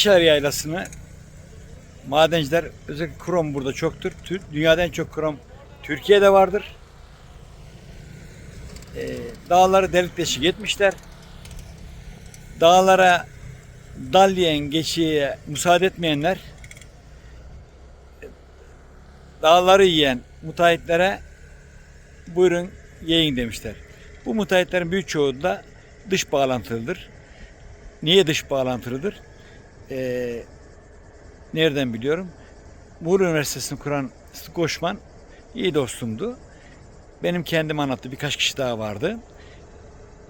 Eşer Yaylası'nı madenciler özellikle krom burada çoktur. Dünyada en çok krom Türkiye'de vardır. Ee, dağları delik deşik etmişler. Dağlara dal yiyen, geçiye müsaade etmeyenler dağları yiyen müteahhitlere buyurun yiyin demişler. Bu müteahhitlerin büyük çoğu da dış bağlantılıdır. Niye dış bağlantılıdır? Ee, nereden biliyorum? Muğla Üniversitesi'ni kuran Koşman iyi dostumdu. Benim kendim anlattı. Birkaç kişi daha vardı.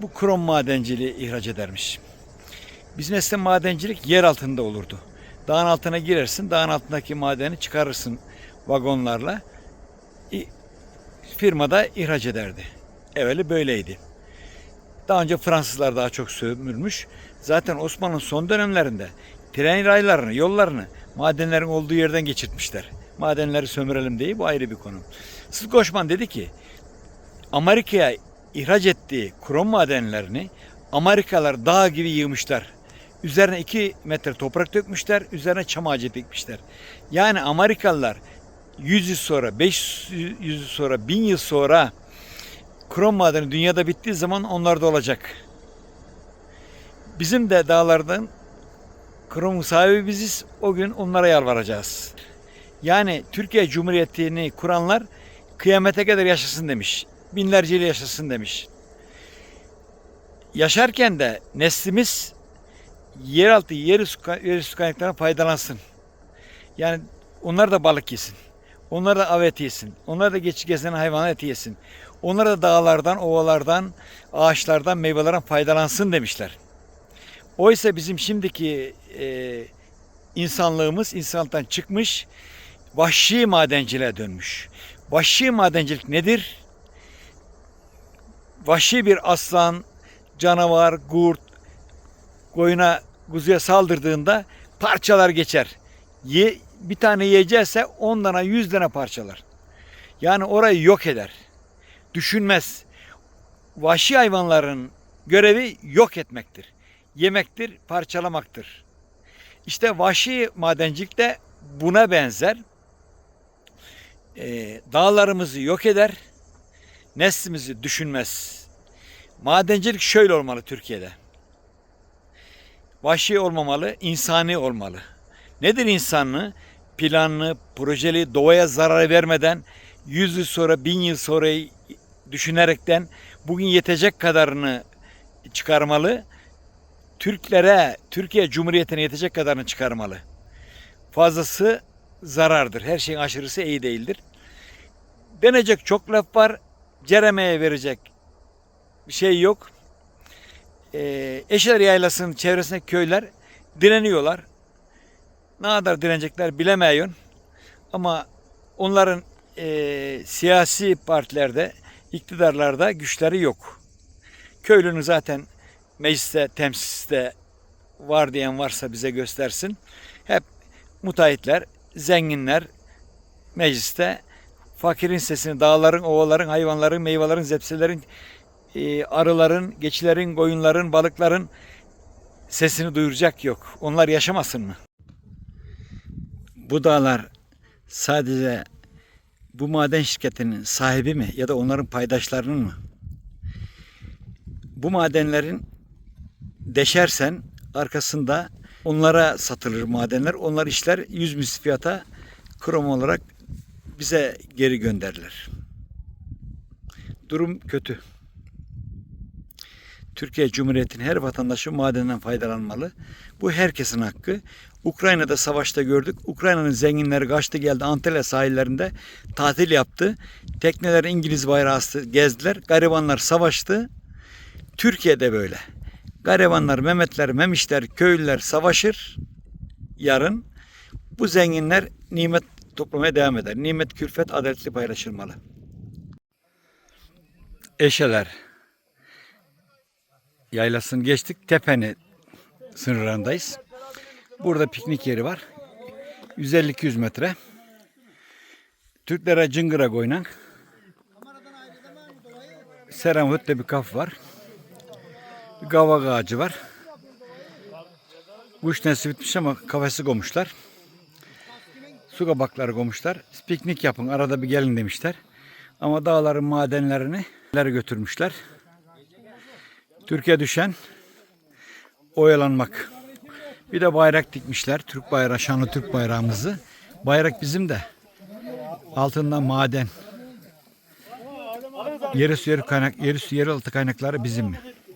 Bu krom madenciliği ihraç edermiş. Bizim eskiden madencilik yer altında olurdu. Dağın altına girersin, dağın altındaki madeni çıkarırsın vagonlarla. Firmada ihraç ederdi. Evveli böyleydi. Daha önce Fransızlar daha çok sömürmüş. Zaten Osmanlı'nın son dönemlerinde tren raylarını, yollarını madenlerin olduğu yerden geçirtmişler. Madenleri sömürelim diye bu ayrı bir konu. Sıtkı Koşman dedi ki Amerika'ya ihraç ettiği krom madenlerini Amerikalılar dağ gibi yığmışlar. Üzerine 2 metre toprak dökmüşler, üzerine çam ağacı dikmişler. Yani Amerikalılar 100 yıl sonra, 500 yıl sonra, 1000 yıl sonra krom madeni dünyada bittiği zaman onlar da olacak. Bizim de dağlardan kromun sahibi biziz. O gün onlara yalvaracağız. Yani Türkiye Cumhuriyeti'ni kuranlar kıyamete kadar yaşasın demiş. Binlerce yıl yaşasın demiş. Yaşarken de neslimiz yeraltı, yerüstü, yerüstü kaynaklarından faydalansın. Yani onlar da balık yesin. Onlar da av eti yesin. Onlar da geçi gezen hayvan eti yesin. Onlar da dağlardan, ovalardan, ağaçlardan, meyvelerden faydalansın demişler. Oysa bizim şimdiki e, insanlığımız insanlıktan çıkmış, vahşi madenciliğe dönmüş. Vahşi madencilik nedir? Vahşi bir aslan, canavar, kurt, koyuna, kuzuya saldırdığında parçalar geçer. Ye, bir tane yiyecekse on tane, yüz tane parçalar. Yani orayı yok eder. Düşünmez. Vahşi hayvanların görevi yok etmektir. Yemektir, parçalamaktır. İşte vahşi madencilik de buna benzer. Ee, dağlarımızı yok eder, neslimizi düşünmez. Madencilik şöyle olmalı Türkiye'de. Vahşi olmamalı, insani olmalı. Nedir insanlığı? Planlı, projeli, doğaya zarar vermeden, yüz yıl sonra, bin yıl sonra düşünerekten bugün yetecek kadarını çıkarmalı. Türklere, Türkiye Cumhuriyeti'ne yetecek kadarını çıkarmalı. Fazlası zarardır. Her şeyin aşırısı iyi değildir. Denecek çok laf var. Ceremeye verecek bir şey yok. Ee, Eşer Yaylası'nın çevresindeki köyler direniyorlar. Ne kadar direnecekler bilemiyorum. Ama onların e, siyasi partilerde, iktidarlarda güçleri yok. Köylünün zaten mecliste, temsilcide var diyen varsa bize göstersin. Hep müteahhitler, zenginler mecliste fakirin sesini, dağların, ovaların, hayvanların, meyvelerin, zepselerin, e, arıların, geçilerin, koyunların, balıkların sesini duyuracak yok. Onlar yaşamasın mı? Bu dağlar sadece bu maden şirketinin sahibi mi ya da onların paydaşlarının mı? Bu madenlerin deşersen arkasında onlara satılır madenler. Onlar işler 100 misli fiyata krom olarak bize geri gönderirler. Durum kötü. Türkiye Cumhuriyeti'nin her vatandaşı madenden faydalanmalı. Bu herkesin hakkı. Ukrayna'da savaşta gördük. Ukrayna'nın zenginleri kaçtı geldi Antalya sahillerinde tatil yaptı. Tekneler İngiliz bayrağı gezdiler. Garibanlar savaştı. Türkiye'de böyle. Garibanlar, Mehmetler, Memişler, köylüler savaşır. Yarın bu zenginler nimet toplamaya devam eder. Nimet, külfet adaletli paylaşılmalı. Eşeler. Yaylasını geçtik. Tepeni sınırlarındayız. Burada piknik yeri var. 150-200 metre. Türklere cıngıra koynan. Seramhütte bir kaf var. Kavak ağacı var. Kuş nesli bitmiş ama kafesi koymuşlar. Su kabakları koymuşlar. Piknik yapın arada bir gelin demişler. Ama dağların madenlerini götürmüşler. Türkiye düşen oyalanmak. Bir de bayrak dikmişler. Türk bayrağı, şanlı Türk bayrağımızı. Bayrak bizim de. Altından maden. Yeri su yeri kaynak, yeri su yeri altı kaynakları bizim mi?